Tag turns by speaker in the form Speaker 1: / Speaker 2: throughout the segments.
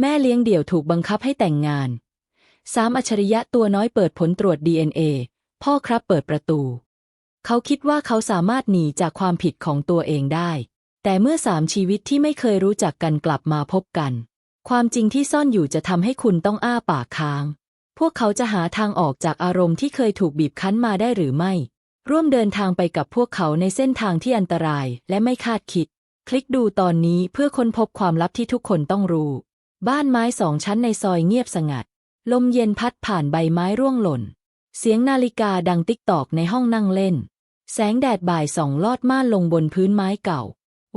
Speaker 1: แม่เลี้ยงเดี่ยวถูกบังคับให้แต่งงานสามอัจฉริยะตัวน้อยเปิดผลตรวจ DNA พ่อครับเปิดประตู เขาคิดว่าเขาสามารถหนีจากความผิดของตัวเองได้ แต่เมื่อสามชีวิตที่ไม่เคยรู้จักกันกลับมาพบกัน ความจริงที่ซ่อนอยู่จะทำให้คุณต้องอ้าปากค้าง พวกเขาจะหาทางออกจากอารมณ์ที่เคยถูกบีบคั้นมาได้หรือไม่ ร่วมเดินทางไปกับพวกเขาในเส้นทางที่อันตรายและไม่คาดคิด คลิกดูตอนนี้เพื่อค้นพบความลับที่ทุกคนต้องรู้ บ้านไม้สองชั้นในซอยเงียบสงัด ลมเย็นพัดผ่านใบไม้ร่วงหล่น เสียงนาฬิกาดังติ๊กตอกในห้องนั่งเล่น แสงแดดบ่ายส่องลอดม่านลงบนพื้นไม้เก่า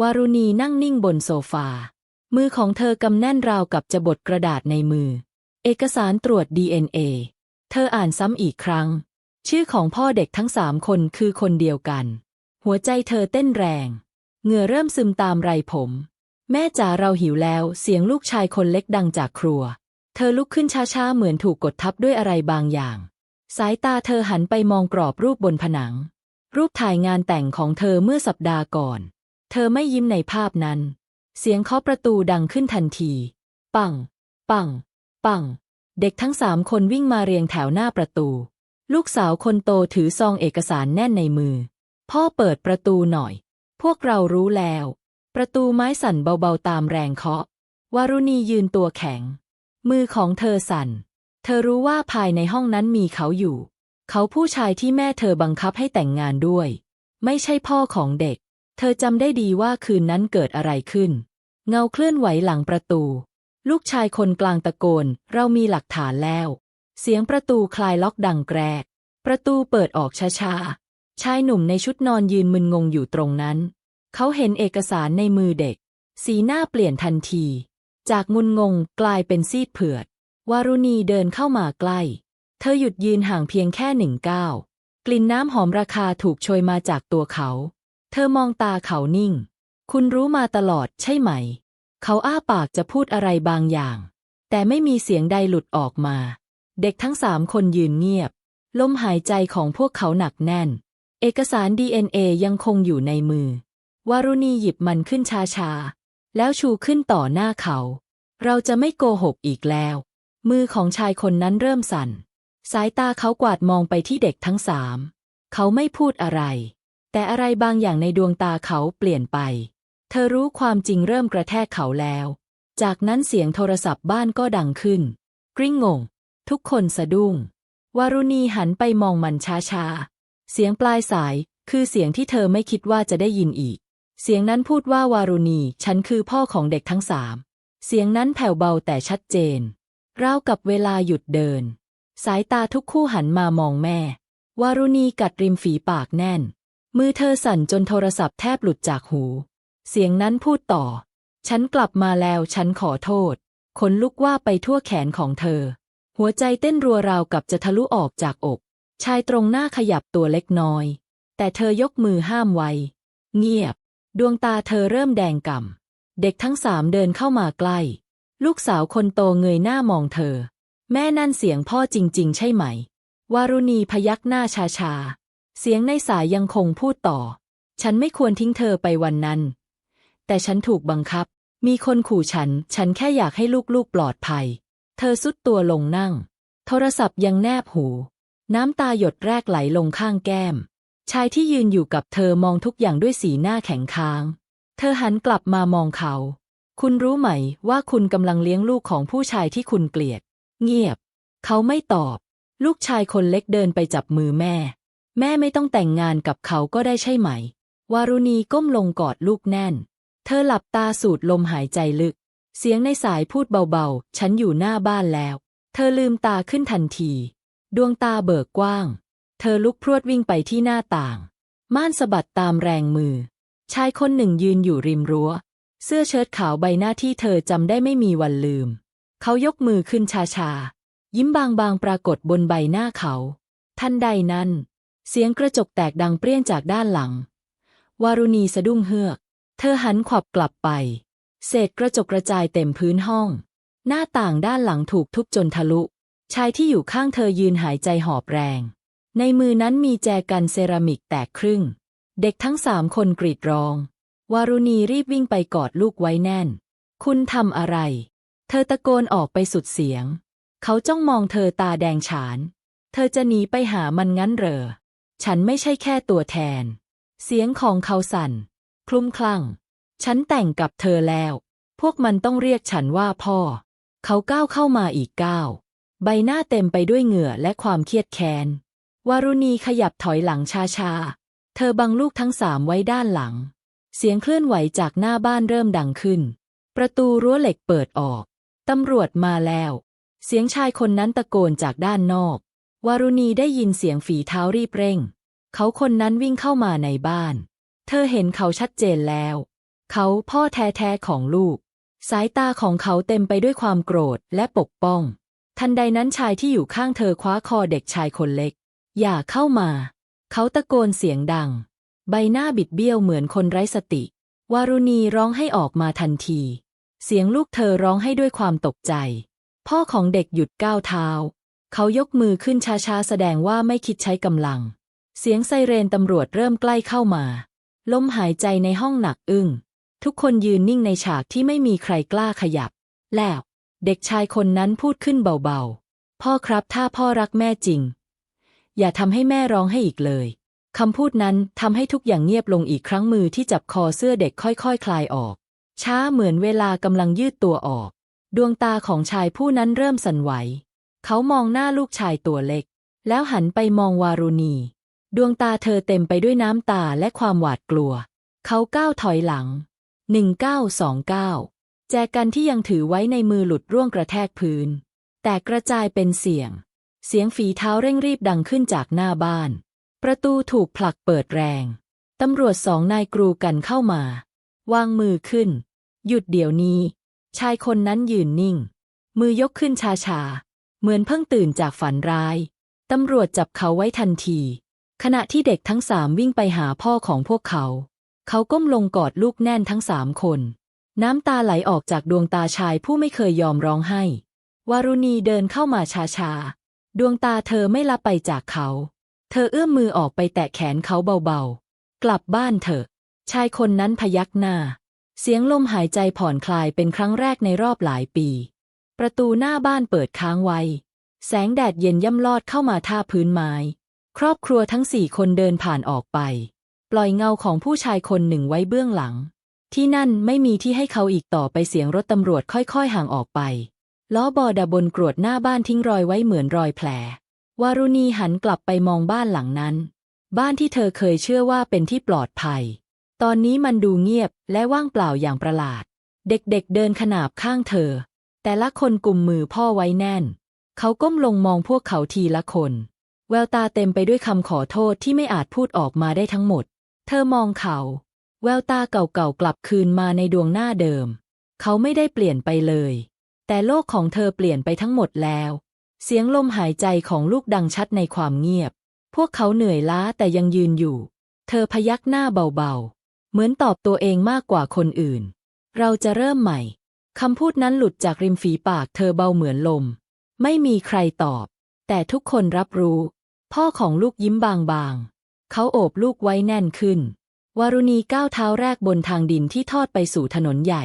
Speaker 1: วารุณีนั่งนิ่งบนโซฟา มือของเธอกำแน่นราวกับจะบดกระดาษในมือ เอกสารตรวจ DNA เธออ่านซ้ำอีกครั้ง ชื่อของพ่อเด็กทั้งสามคนคือคนเดียวกัน หัวใจเธอเต้นแรง เหงื่อเริ่มซึมตามไรผม แม่จ๋าเราหิวแล้ว เสียงลูกชายคนเล็กดังจากครัว เธอลุกขึ้นช้าๆ เหมือนถูกกดทับด้วยอะไรบางอย่าง สายตาเธอหันไปมองกรอบรูปบนผนัง รูปถ่ายงานแต่งของเธอเมื่อสัปดาห์ก่อน เธอไม่ยิ้มในภาพนั้น เสียงเคาะประตูดังขึ้นทันที ปัง ปัง ปัง เด็กทั้งสามคนวิ่งมาเรียงแถวหน้าประตู ลูกสาวคนโตถือซองเอกสารแน่นในมือ พ่อเปิดประตูหน่อย พวกเรารู้แล้ว ประตูไม้สั่นเบาๆตามแรงเคาะ วารุณียืนตัวแข็ง มือของเธอสั่น เธอรู้ว่าภายในห้องนั้นมีเขาอยู่ เขาผู้ชายที่แม่เธอบังคับให้แต่งงานด้วย ไม่ใช่พ่อของเด็ก เธอจำได้ดีว่าคืนนั้นเกิดอะไรขึ้น เงาเคลื่อนไหวหลังประตู ลูกชายคนกลางตะโกน เรามีหลักฐานแล้ว เสียงประตูคลายล็อกดังแกรก ประตูเปิดออกช้าๆ ชายหนุ่มในชุดนอนยืนมึนงงอยู่ตรงนั้น เขาเห็นเอกสารในมือเด็ก สีหน้าเปลี่ยนทันที จากงุนงงกลายเป็นซีดเผือด วารุณีเดินเข้ามาใกล้ เธอหยุดยืนห่างเพียงแค่หนึ่งก้าวกลิ่นน้ำหอมราคาถูกโชยมาจากตัวเขา เธอมองตาเขานิ่ง คุณรู้มาตลอดใช่ไหม เขาอ้าปากจะพูดอะไรบางอย่าง แต่ไม่มีเสียงใดหลุดออกมา เด็กทั้งสามคนยืนเงียบ ลมหายใจของพวกเขาหนักแน่น เอกสาร DNA ยังคงอยู่ในมือ วารุณีหยิบมันขึ้นช้าแล้วชูขึ้นต่อหน้าเขา เราจะไม่โกหกอีกแล้ว มือของชายคนนั้นเริ่มสั่น สายตาเขากวาดมองไปที่เด็กทั้งสาม เขาไม่พูดอะไร แต่อะไรบางอย่างในดวงตาเขาเปลี่ยนไป เธอรู้ความจริงเริ่มกระแทกเขาแล้ว จากนั้นเสียงโทรศัพท์บ้านก็ดังขึ้น กริ้งงง ทุกคนสะดุ้ง วารุณีหันไปมองมันช้าๆ เสียงปลายสายคือเสียงที่เธอไม่คิดว่าจะได้ยินอีก เสียงนั้นพูดว่าวารุณี ฉันคือพ่อของเด็กทั้งสาม เสียงนั้นแผ่วเบาแต่ชัดเจนราวกับเวลาหยุดเดิน สายตาทุกคู่หันมามองแม่ วารุณีกัดริมฝีปากแน่น มือเธอสั่นจนโทรศัพท์แทบหลุดจากหู เสียงนั้นพูดต่อ ฉันกลับมาแล้วฉันขอโทษ ขนลุกว่าไปทั่วแขนของเธอ หัวใจเต้นรัวราวกับจะทะลุออกจากอก ชายตรงหน้าขยับตัวเล็กน้อย แต่เธอยกมือห้ามไว้ เงียบ ดวงตาเธอเริ่มแดงก่ำ เด็กทั้งสามเดินเข้ามาใกล้ ลูกสาวคนโตเงยหน้ามองเธอ แม่นั่นเสียงพ่อจริง ๆ ใช่ไหม วารุณีพยักหน้าชาๆ เสียงในสายยังคงพูดต่อ ฉันไม่ควรทิ้งเธอไปวันนั้น แต่ฉันถูกบังคับ มีคนขู่ฉัน ฉันแค่อยากให้ลูกๆปลอดภัย เธอสุดตัวลงนั่ง โทรศัพท์ยังแนบหู น้ำตาหยดแรกไหลลงข้างแก้ม ชายที่ยืนอยู่กับเธอมองทุกอย่างด้วยสีหน้าแข็งค้าง เธอหันกลับมามองเขา คุณรู้ไหมว่าคุณกำลังเลี้ยงลูกของผู้ชายที่คุณเกลียด เงียบ เขาไม่ตอบ ลูกชายคนเล็กเดินไปจับมือแม่ แม่ไม่ต้องแต่งงานกับเขาก็ได้ใช่ไหม วารุณีก้มลงกอดลูกแน่น เธอหลับตาสูดลมหายใจลึก เสียงในสายพูดเบาๆ ฉันอยู่หน้าบ้านแล้ว เธอลืมตาขึ้นทันที ดวงตาเบิกกว้าง เธอลุกพรวดวิ่งไปที่หน้าต่าง ม่านสะบัดตามแรงมือ ชายคนหนึ่งยืนอยู่ริมรั้ว เสื้อเชิ้ตขาวใบหน้าที่เธอจำได้ไม่มีวันลืม เขายกมือขึ้นชาๆ ยิ้มบางๆปรากฏบนใบหน้าเขา ทันใดนั้น เสียงกระจกแตกดังเปรี้ยงจากด้านหลัง วารุณีสะดุ้งเฮือก เธอหันขวับกลับไป เศษกระจกกระจายเต็มพื้นห้อง หน้าต่างด้านหลังถูกทุบจนทะลุ ชายที่อยู่ข้างเธอยืนหายใจหอบแรง ในมือนั้นมีแจกันเซรามิกแตกครึ่ง เด็กทั้งสามคนกรีดร้อง วารุณีรีบวิ่งไปกอดลูกไว้แน่น คุณทำอะไร เธอตะโกนออกไปสุดเสียง เขาจ้องมองเธอตาแดงฉาน เธอจะหนีไปหามันงั้นเหรอ ฉันไม่ใช่แค่ตัวแทน เสียงของเขาสั่น คลุ้มคลั่ง ฉันแต่งกับเธอแล้ว พวกมันต้องเรียกฉันว่าพ่อ เขาก้าวเข้ามาอีกก้าว ใบหน้าเต็มไปด้วยเหงื่อและความเครียดแค้น วารุณีขยับถอยหลังช้าๆ เธอบังลูกทั้งสามไว้ด้านหลัง เสียงเคลื่อนไหวจากหน้าบ้านเริ่มดังขึ้น ประตูรั้วเหล็กเปิดออก ตำรวจมาแล้ว เสียงชายคนนั้นตะโกนจากด้านนอก วารุณีได้ยินเสียงฝีเท้ารีบเร่ง เขาคนนั้นวิ่งเข้ามาในบ้าน เธอเห็นเขาชัดเจนแล้ว เขาพ่อแท้ๆของลูก สายตาของเขาเต็มไปด้วยความโกรธและปกป้อง ทันใดนั้นชายที่อยู่ข้างเธอคว้าคอเด็กชายคนเล็ก อย่าเข้ามา เขาตะโกนเสียงดัง ใบหน้าบิดเบี้ยวเหมือนคนไร้สติ วารุณีร้องให้ออกมาทันที เสียงลูกเธอร้องให้ด้วยความตกใจ พ่อของเด็กหยุดก้าวเท้า เขายกมือขึ้นช้าๆแสดงว่าไม่คิดใช้กำลัง เสียงไซเรนตำรวจเริ่มใกล้เข้ามา ลมหายใจในห้องหนักอึ้ง ทุกคนยืนนิ่งในฉากที่ไม่มีใครกล้าขยับ แล้ว เด็กชายคนนั้นพูดขึ้นเบาๆ พ่อครับถ้าพ่อรักแม่จริง อย่าทำให้แม่ร้องให้อีกเลยคำพูดนั้นทำให้ทุกอย่างเงียบลงอีกครั้งมือที่จับคอเสื้อเด็กค่อยๆคคลายออก ช้าเหมือนเวลากำลังยืดตัวออก ดวงตาของชายผู้นั้นเริ่มสั่นไหว เขามองหน้าลูกชายตัวเล็ก แล้วหันไปมองวารุณี ดวงตาเธอเต็มไปด้วยน้ำตาและความหวาดกลัว เขาก้าวถอยหลัง 1929 แจกันที่ยังถือไว้ในมือหลุดร่วงกระแทกพื้น แต่กระจายเป็นเสียง เสียงฝีเท้าเร่งรีบดังขึ้นจากหน้าบ้าน ประตูถูกผลักเปิดแรง ตำรวจสองนายกรูกันเข้ามา วางมือขึ้น หยุดเดี๋ยวนี้ ชายคนนั้นยืนนิ่ง มือยกขึ้นชาๆเหมือนเพิ่งตื่นจากฝันร้าย ตำรวจจับเขาไว้ทันที ขณะที่เด็กทั้งสามวิ่งไปหาพ่อของพวกเขา เขาก้มลงกอดลูกแน่นทั้งสามคน น้ำตาไหลออกจากดวงตาชายผู้ไม่เคยยอมร้องไห้ วารุณีเดินเข้ามาช้า ดวงตาเธอไม่ละไปจากเขา เธอเอื้อมมือออกไปแตะแขนเขาเบาๆ กลับบ้านเถอะ ชายคนนั้นพยักหน้า เสียงลมหายใจผ่อนคลายเป็นครั้งแรกในรอบหลายปี ประตูหน้าบ้านเปิดค้างไว้ แสงแดดเย็นย่ำลอดเข้ามาท่าพื้นไม้ ครอบครัวทั้งสี่คนเดินผ่านออกไป ปล่อยเงาของผู้ชายคนหนึ่งไว้เบื้องหลัง ที่นั่นไม่มีที่ให้เขาอีกต่อไปเสียงรถตำรวจค่อยๆห่างออกไป ล้อบอดาบนกรวดหน้าบ้านทิ้งรอยไว้เหมือนรอยแผล วารุณีหันกลับไปมองบ้านหลังนั้น บ้านที่เธอเคยเชื่อว่าเป็นที่ปลอดภัย ตอนนี้มันดูเงียบและว่างเปล่าอย่างประหลาด เด็กๆเเดินขนาบข้างเธอ แต่ละคนกุมมือพ่อไว้แน่น เขาก้มลงมองพวกเขาทีละคน แววตาเต็มไปด้วยคำขอโทษที่ไม่อาจพูดออกมาได้ทั้งหมด เธอมองเขา แววตาเก่าๆกลับคืนมาในดวงหน้าเดิม เขาไม่ได้เปลี่ยนไปเลย แต่โลกของเธอเปลี่ยนไปทั้งหมดแล้ว เสียงลมหายใจของลูกดังชัดในความเงียบ พวกเขาเหนื่อยล้าแต่ยังยืนอยู่ เธอพยักหน้าเบาๆ เหมือนตอบตัวเองมากกว่าคนอื่น เราจะเริ่มใหม่ คำพูดนั้นหลุดจากริมฝีปากเธอเบาเหมือนลม ไม่มีใครตอบ แต่ทุกคนรับรู้ พ่อของลูกยิ้มบางๆ เขาโอบลูกไว้แน่นขึ้น วารุณีก้าวเท้าแรกบนทางดินที่ทอดไปสู่ถนนใหญ่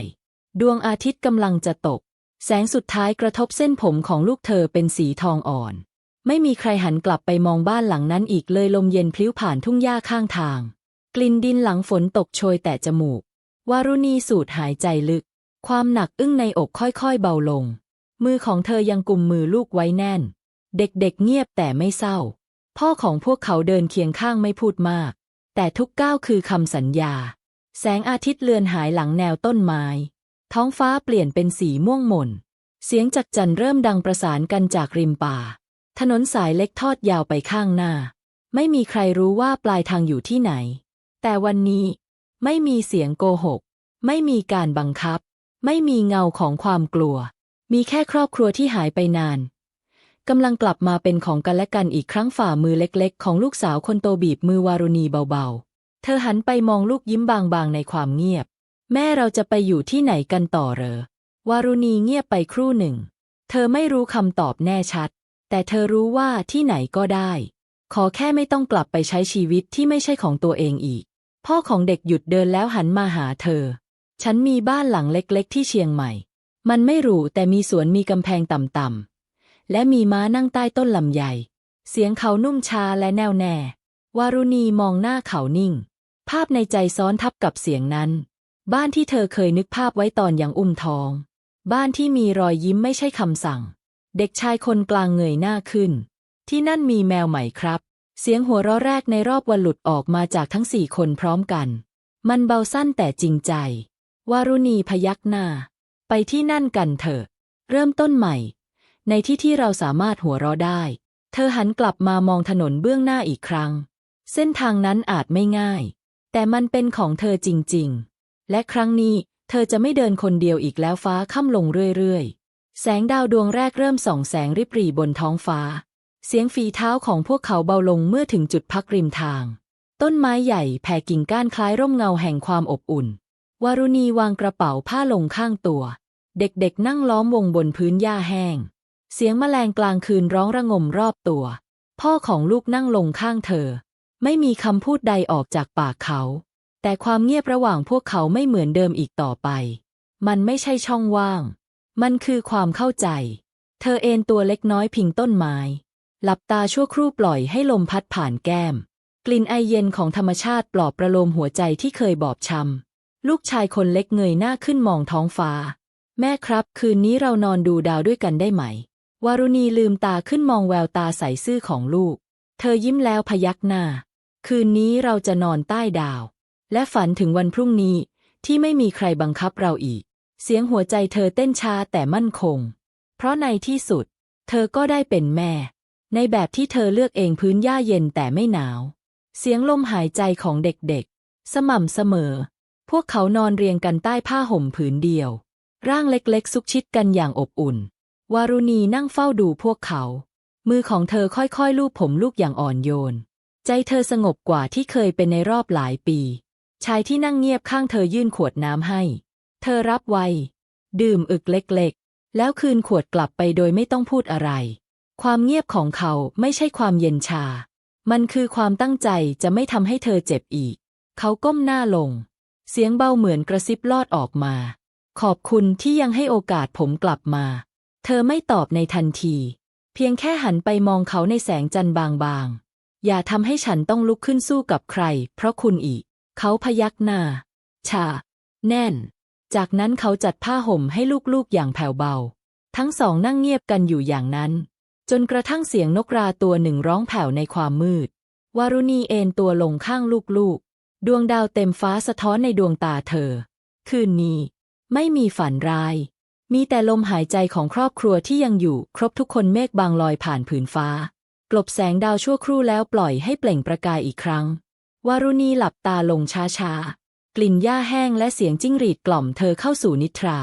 Speaker 1: ดวงอาทิตย์กำลังจะตก แสงสุดท้ายกระทบเส้นผมของลูกเธอเป็นสีทองอ่อน ไม่มีใครหันกลับไปมองบ้านหลังนั้นอีกเลยลมเย็นพลิ้วผ่านทุ่งหญ้าข้างทาง กลิ่นดินหลังฝนตกโชยแต่จมูก วารุณีสูดหายใจลึก ความหนักอึ้งในอกค่อยๆเบาลง มือของเธอยังกุมมือลูกไว้แน่น เด็กๆเงียบแต่ไม่เศร้า พ่อของพวกเขาเดินเคียงข้างไม่พูดมาก แต่ทุกก้าวคือคำสัญญา แสงอาทิตย์เลือนหายหลังแนวต้นไม้ ท้องฟ้าเปลี่ยนเป็นสีม่วงหม่น เสียงจักจั่นเริ่มดังประสานกันจากริมป่า ถนนสายเล็กทอดยาวไปข้างหน้า ไม่มีใครรู้ว่าปลายทางอยู่ที่ไหน แต่วันนี้ ไม่มีเสียงโกหก ไม่มีการบังคับ ไม่มีเงาของความกลัว มีแค่ครอบครัวที่หายไปนานกำลังกลับมาเป็นของกันและกันอีกครั้งฝ่ามือเล็กๆ ของลูกสาวคนโตบีบมือวารุณีเบาๆ เธอหันไปมองลูกยิ้มบางๆในความเงียบ แม่เราจะไปอยู่ที่ไหนกันต่อเหรอ วารุณีเงียบไปครู่หนึ่ง เธอไม่รู้คำตอบแน่ชัด แต่เธอรู้ว่าที่ไหนก็ได้ ขอแค่ไม่ต้องกลับไปใช้ชีวิตที่ไม่ใช่ของตัวเองอีก พ่อของเด็กหยุดเดินแล้วหันมาหาเธอ ฉันมีบ้านหลังเล็กๆ ที่เชียงใหม่ มันไม่หรูแต่มีสวนมีกำแพงต่ำๆ และมีม้านั่งใต้ต้นลำไย เสียงเขานุ่มชาและแน่วแน่ วารุณีมองหน้าเขานิ่ง ภาพในใจซ้อนทับกับเสียงนั้น บ้านที่เธอเคยนึกภาพไว้ตอนอยังอุ้มท้อง บ้านที่มีรอยยิ้มไม่ใช่คำสั่ง เด็กชายคนกลางเงยหน้าขึ้น ที่นั่นมีแมวใหม่ครับ เสียงหัวเราะแรกในรอบวันหลุดออกมาจากทั้งสี่คนพร้อมกัน มันเบาสั้นแต่จริงใจ วารุณีพยักหน้า ไปที่นั่นกันเถอะ เริ่มต้นใหม่ ในที่ที่เราสามารถหัวเราะได้ เธอหันกลับมามองถนนเบื้องหน้าอีกครั้ง เส้นทางนั้นอาจไม่ง่าย แต่มันเป็นของเธอจริง ๆ และครั้งนี้เธอจะไม่เดินคนเดียวอีกแล้วฟ้าค่ำลงเรื่อยๆ แสงดาวดวงแรกเริ่มส่องแสงริบหรี่บนท้องฟ้า เสียงฝีเท้าของพวกเขาเบาลงเมื่อถึงจุดพักริมทาง ต้นไม้ใหญ่แผ่กิ่งก้านคล้ายร่มเงาแห่งความอบอุ่น วารุณีวางกระเป๋าผ้าลงข้างตัว เด็กๆนั่งล้อมวงบนพื้นหญ้าแห้ง เสียงแมลงกลางคืนร้องระงมรอบตัว พ่อของลูกนั่งลงข้างเธอ ไม่มีคำพูดใดออกจากปากเขา แต่ความเงียบระหว่างพวกเขาไม่เหมือนเดิมอีกต่อไป มันไม่ใช่ช่องว่าง มันคือความเข้าใจ เธอเอนตัวเล็กน้อยพิงต้นไม้ หลับตาชั่วครู่ปล่อยให้ลมพัดผ่านแก้ม กลิ่นไอเย็นของธรรมชาติปลอบประโลมหัวใจที่เคยบอบช้ำ ลูกชายคนเล็กเงยหน้าขึ้นมองท้องฟ้า แม่ครับ คืนนี้เรานอนดูดาวด้วยกันได้ไหม วารุณีลืมตาขึ้นมองแววตาใสซื่อของลูก เธอยิ้มแล้วพยักหน้า คืนนี้เราจะนอนใต้ดาว และฝันถึงวันพรุ่งนี้ที่ไม่มีใครบังคับเราอีก เสียงหัวใจเธอเต้นช้าแต่มั่นคง เพราะในที่สุด เธอก็ได้เป็นแม่ ในแบบที่เธอเลือกเองพื้นหญ้าเย็นแต่ไม่หนาว เสียงลมหายใจของเด็กๆ สม่ำเสมอ พวกเขานอนเรียงกันใต้ผ้าห่มผืนเดียว ร่างเล็กๆซุกชิดกันอย่างอบอุ่น วารุณีนั่งเฝ้าดูพวกเขา มือของเธอค่อยๆลูบผมลูกอย่างอ่อนโยน ใจเธอสงบกว่าที่เคยเป็นในรอบหลายปี ชายที่นั่งเงียบข้างเธอยื่นขวดน้ำให้ เธอรับไว้ดื่มอึกเล็กๆ แล้วคืนขวดกลับไปโดยไม่ต้องพูดอะไร ความเงียบของเขาไม่ใช่ความเย็นชา มันคือความตั้งใจจะไม่ทำให้เธอเจ็บอีก เขาก้มหน้าลง เสียงเบาเหมือนกระซิบลอดออกมา ขอบคุณที่ยังให้โอกาสผมกลับมา เธอไม่ตอบในทันที เพียงแค่หันไปมองเขาในแสงจันทร์บางๆ อย่าทำให้ฉันต้องลุกขึ้นสู้กับใคร เพราะคุณอีก เขาพยักหน้า ชา แน่น จากนั้นเขาจัดผ้าห่มให้ลูกๆอย่างแผ่วเบา ทั้งสองนั่งเงียบกันอยู่อย่างนั้น จนกระทั่งเสียงนกราตัวหนึ่งร้องแผ่วในความมืด วารุณีเอนตัวลงข้างลูกๆ ดวงดาวเต็มฟ้าสะท้อนในดวงตาเธอ คืนนี้ ไม่มีฝันร้าย มีแต่ลมหายใจของครอบครัวที่ยังอยู่ ครบทุกคนเมฆบางลอยผ่านผืนฟ้า กลบแสงดาวชั่วครู่แล้วปล่อยให้เปล่งประกายอีกครั้ง วารุณีหลับตาลงช้าๆ กลิ่นหญ้าแห้งและเสียงจิ้งหรีดกล่อมเธอเข้าสู่นิทรา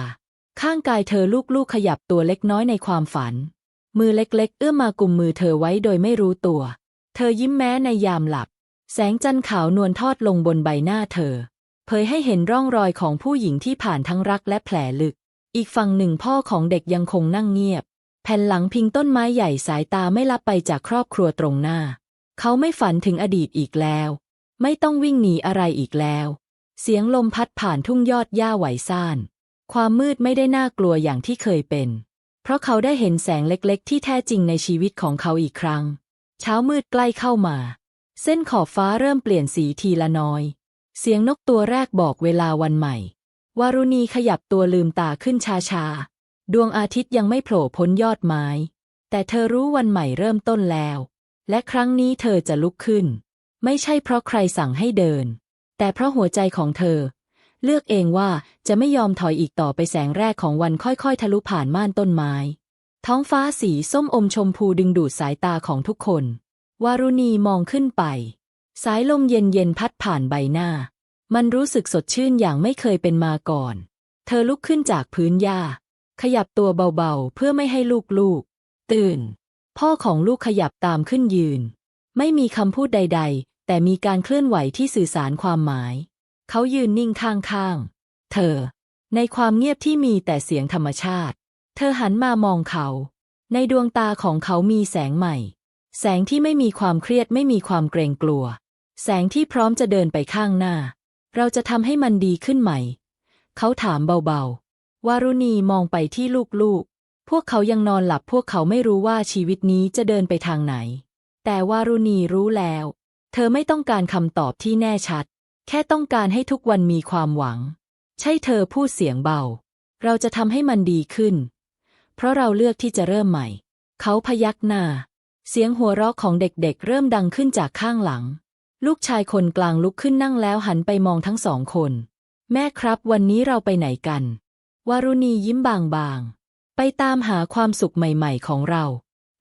Speaker 1: ข้างกายเธอลูกๆขยับตัวเล็กน้อยในความฝัน มือเล็กๆ เอื้อมมากุมมือเธอไว้โดยไม่รู้ตัว เธอยิ้มแม้ในยามหลับ แสงจันทร์ขาวนวลทอดลงบนใบหน้าเธอ เผยให้เห็นร่องรอยของผู้หญิงที่ผ่านทั้งรักและแผลลึก อีกฝั่งหนึ่งพ่อของเด็กยังคงนั่งเงียบ แผ่นหลังพิงต้นไม้ใหญ่สายตาไม่ลับไปจากครอบครัวตรงหน้า เขาไม่ฝันถึงอดีตอีกแล้ว ไม่ต้องวิ่งหนีอะไรอีกแล้ว เสียงลมพัดผ่านทุ่งยอดหญ้าไหวซ่าน ความมืดไม่ได้น่ากลัวอย่างที่เคยเป็น เพราะเขาได้เห็นแสงเล็กๆ ที่แท้จริงในชีวิตของเขาอีกครั้ง เช้ามืดใกล้เข้ามา เส้นขอบฟ้าเริ่มเปลี่ยนสีทีละน้อย เสียงนกตัวแรกบอกเวลาวันใหม่ วารุณีขยับตัวลืมตาขึ้นช้าๆ ดวงอาทิตย์ยังไม่โผล่พ้นยอดไม้ แต่เธอรู้วันใหม่เริ่มต้นแล้ว และครั้งนี้เธอจะลุกขึ้น ไม่ใช่เพราะใครสั่งให้เดิน แต่เพราะหัวใจของเธอ เลือกเองว่าจะไม่ยอมถอยอีกต่อไปแสงแรกของวันค่อยๆ ทะลุผ่านม่านต้นไม้ ท้องฟ้าสีส้มอมชมพูดึงดูดสายตาของทุกคน วารุณีมองขึ้นไป สายลมเย็นๆพัดผ่านใบหน้า มันรู้สึกสดชื่นอย่างไม่เคยเป็นมาก่อน เธอลุกขึ้นจากพื้นหญ้า ขยับตัวเบาๆ เพื่อไม่ให้ลูกๆ ตื่น พ่อของลูกขยับตามขึ้นยืนไม่มีคำพูดใดๆ แต่มีการเคลื่อนไหวที่สื่อสารความหมาย เขายืนนิ่งข้างๆ เธอ ในความเงียบที่มีแต่เสียงธรรมชาติ เธอหันมามองเขา ในดวงตาของเขามีแสงใหม่ แสงที่ไม่มีความเครียดไม่มีความเกรงกลัว แสงที่พร้อมจะเดินไปข้างหน้า เราจะทำให้มันดีขึ้นไหม่ เขาถามเบาๆ วารุณีมองไปที่ลูกๆ พวกเขายังนอนหลับพวกเขาไม่รู้ว่าชีวิตนี้จะเดินไปทางไหน แต่วารุณีรู้แล้ว เธอไม่ต้องการคำตอบที่แน่ชัด แค่ต้องการให้ทุกวันมีความหวัง ใช่เธอพูดเสียงเบา เราจะทำให้มันดีขึ้น เพราะเราเลือกที่จะเริ่มใหม่ เขาพยักหน้า เสียงหัวเราะของเด็กๆ เริ่มดังขึ้นจากข้างหลัง ลูกชายคนกลางลุกขึ้นนั่งแล้วหันไปมองทั้งสองคน แม่ครับวันนี้เราไปไหนกัน วารุณียิ้มบางๆ ไปตามหาความสุขใหม่ๆของเรา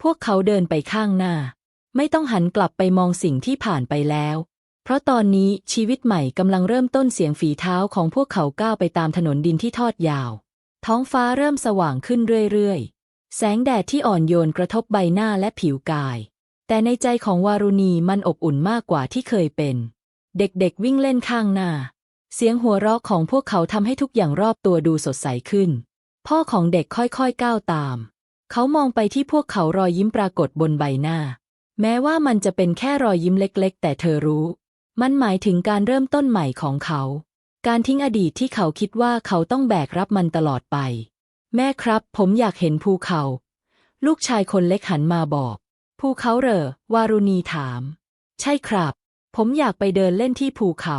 Speaker 1: พวกเขาเดินไปข้างหน้า ไม่ต้องหันกลับไปมองสิ่งที่ผ่านไปแล้ว เพราะตอนนี้ชีวิตใหม่กำลังเริ่มต้นเสียงฝีเท้าของพวกเขาก้าวไปตามถนนดินที่ทอดยาว ท้องฟ้าเริ่มสว่างขึ้นเรื่อยๆ แสงแดดที่อ่อนโยนกระทบใบหน้าและผิวกาย แต่ในใจของวารุณีมันอบอุ่นมากกว่าที่เคยเป็น เด็กๆวิ่งเล่นข้างหน้า เสียงหัวเราะของพวกเขาทำให้ทุกอย่างรอบตัวดูสดใสขึ้น พ่อของเด็กค่อยๆก้าวตาม เขามองไปที่พวกเขารอยยิ้มปรากฏบนใบหน้า แม้ว่ามันจะเป็นแค่รอยยิ้มเล็กๆ แต่เธอรู้ มันหมายถึงการเริ่มต้นใหม่ของเขา การทิ้งอดีตที่เขาคิดว่าเขาต้องแบกรับมันตลอดไป แม่ครับ ผมอยากเห็นภูเขา ลูกชายคนเล็กหันมาบอก ภูเขาเหรอ วารุณีถาม ใช่ครับ ผมอยากไปเดินเล่นที่ภูเขา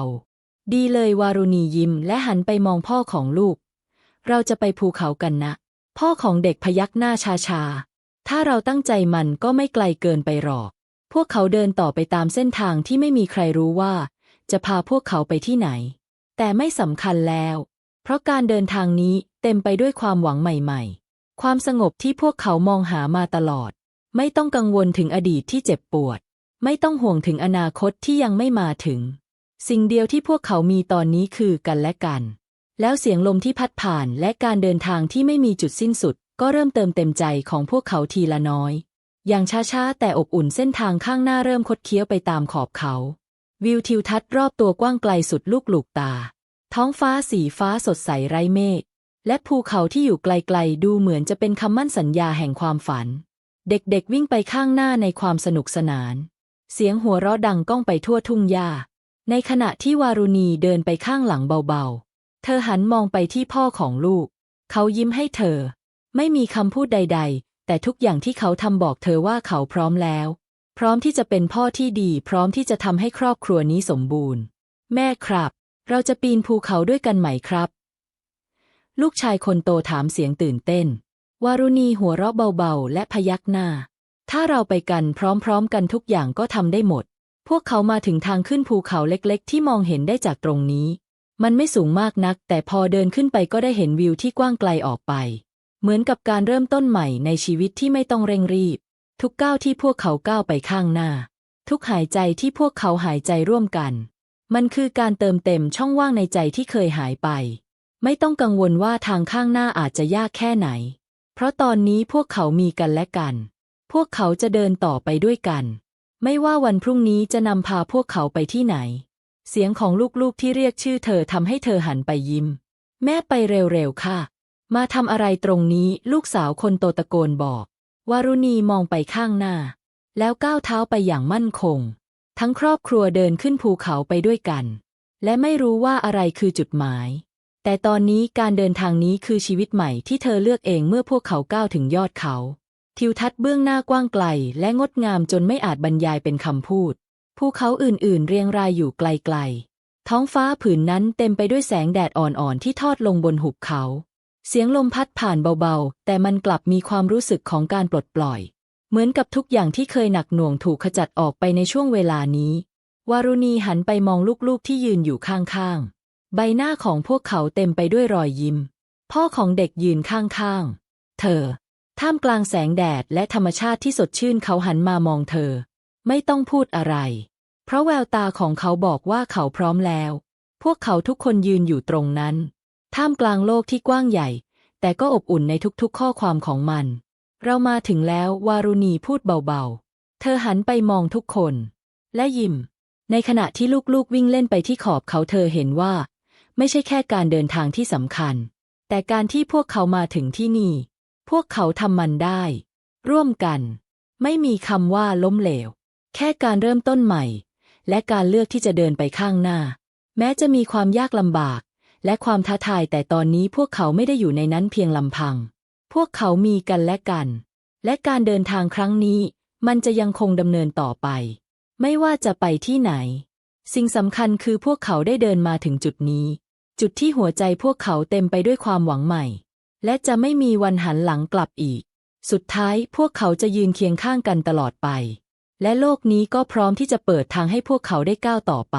Speaker 1: ดีเลยวารุณียิ้มและหันไปมองพ่อของลูก เราจะไปภูเขากันนะ พ่อของเด็กพยักหน้าชาๆ ถ้าเราตั้งใจมันก็ไม่ไกลเกินไปหรอก พวกเขาเดินต่อไปตามเส้นทางที่ไม่มีใครรู้ว่า จะพาพวกเขาไปที่ไหน แต่ไม่สำคัญแล้ว เพราะการเดินทางนี้เต็มไปด้วยความหวังใหม่ๆ ความสงบที่พวกเขามองหามาตลอด ไม่ต้องกังวลถึงอดีตที่เจ็บปวด ไม่ต้องห่วงถึงอนาคตที่ยังไม่มาถึง สิ่งเดียวที่พวกเขามีตอนนี้คือกันและกัน แล้วเสียงลมที่พัดผ่านและการเดินทางที่ไม่มีจุดสิ้นสุด ก็เริ่มเติมเต็มใจของพวกเขาทีละน้อย อย่างช้าๆ แต่อบอุ่นเส้นทางข้างหน้าเริ่มคดเคี้ยวไปตามขอบเขา วิวทิวทัศน์รอบตัวกว้างไกลสุดลูกหลูกตา ท้องฟ้าสีฟ้าสดใสไร้เมฆและภูเขาที่อยู่ไกลๆ ดูเหมือนจะเป็นคำมั่นสัญญาแห่งความฝัน เด็กๆวิ่งไปข้างหน้าในความสนุกสนาน เสียงหัวเราะดังก้องไปทั่วทุ่งหญ้า ในขณะที่วารุณีเดินไปข้างหลังเบาๆ เธอหันมองไปที่พ่อของลูก เขายิ้มให้เธอ ไม่มีคำพูดใด ๆ แต่ทุกอย่างที่เขาทำบอกเธอว่าเขาพร้อมแล้ว พร้อมที่จะเป็นพ่อที่ดี พร้อมที่จะทำให้ครอบครัวนี้สมบูรณ์ แม่ครับ เราจะปีนภูเขาด้วยกันไหมครับ ลูกชายคนโตถามเสียงตื่นเต้น วารุณีหัวเราะเบาๆ และพยักหน้า ถ้าเราไปกันพร้อมๆ กันทุกอย่างก็ทำได้หมด พวกเขามาถึงทางขึ้นภูเขาเล็กๆ ที่มองเห็นได้จากตรงนี้ มันไม่สูงมากนัก แต่พอเดินขึ้นไปก็ได้เห็นวิวที่กว้างไกลออกไป เหมือนกับการเริ่มต้นใหม่ในชีวิตที่ไม่ต้องเร่งรีบ ทุกก้าวที่พวกเขาก้าวไปข้างหน้า ทุกหายใจที่พวกเขาหายใจร่วมกัน มันคือการเติมเต็มช่องว่างในใจที่เคยหายไป ไม่ต้องกังวลว่าทางข้างหน้าอาจจะยากแค่ไหน เพราะตอนนี้พวกเขามีกันและกัน พวกเขาจะเดินต่อไปด้วยกัน ไม่ว่าวันพรุ่งนี้จะนำพาพวกเขาไปที่ไหน เสียงของลูกๆที่เรียกชื่อเธอทำให้เธอหันไปยิ้ม แม่ไปเร็วๆค่ะ มาทำอะไรตรงนี้ลูกสาวคนโตตะโกนบอก วารุณีมองไปข้างหน้า แล้วก้าวเท้าไปอย่างมั่นคง ทั้งครอบครัวเดินขึ้นภูเขาไปด้วยกัน และไม่รู้ว่าอะไรคือจุดหมาย แต่ตอนนี้การเดินทางนี้คือชีวิตใหม่ที่เธอเลือกเองเมื่อพวกเขาก้าวถึงยอดเขา ทิวทัศน์เบื้องหน้ากว้างไกล และงดงามจนไม่อาจบรรยายเป็นคำพูด ภูเขาอื่นๆ เรียงรายอยู่ไกลๆ ท้องฟ้าผืนนั้นเต็มไปด้วยแสงแดดอ่อนๆที่ทอดลงบนหุบเขา เสียงลมพัดผ่านเบาๆ แต่มันกลับมีความรู้สึกของการปลดปล่อย เหมือนกับทุกอย่างที่เคยหนักหน่วงถูกขจัดออกไปในช่วงเวลานี้ วารุณีหันไปมองลูกๆที่ยืนอยู่ข้างๆ ใบหน้าของพวกเขาเต็มไปด้วยรอยยิ้ม พ่อของเด็กยืนข้างๆ เธอ ท่ามกลางแสงแดดและธรรมชาติที่สดชื่นเขาหันมามองเธอ ไม่ต้องพูดอะไร เพราะแววตาของเขาบอกว่าเขาพร้อมแล้ว พวกเขาทุกคนยืนอยู่ตรงนั้น ท่ามกลางโลกที่กว้างใหญ่ แต่ก็อบอุ่นในทุกๆข้อความของมัน เรามาถึงแล้ววารุณีพูดเบาๆ เธอหันไปมองทุกคน และยิ้ม ในขณะที่ลูกๆวิ่งเล่นไปที่ขอบเขาเธอเห็นว่า ไม่ใช่แค่การเดินทางที่สำคัญ แต่การที่พวกเขามาถึงที่นี่ พวกเขาทำมันได้ ร่วมกัน ไม่มีคำว่าล้มเหลว แค่การเริ่มต้นใหม่ และการเลือกที่จะเดินไปข้างหน้า แม้จะมีความยากลำบาก และความท้าทายแต่ตอนนี้พวกเขาไม่ได้อยู่ในนั้นเพียงลำพัง พวกเขามีกันและกัน และการเดินทางครั้งนี้ มันจะยังคงดำเนินต่อไป ไม่ว่าจะไปที่ไหน สิ่งสำคัญคือพวกเขาได้เดินมาถึงจุดนี้ จุดที่หัวใจพวกเขาเต็มไปด้วยความหวังใหม่ และจะไม่มีวันหันหลังกลับอีก สุดท้ายพวกเขาจะยืนเคียงข้างกันตลอดไป และโลกนี้ก็พร้อมที่จะเปิดทางให้พวกเขาได้ก้าวต่อไป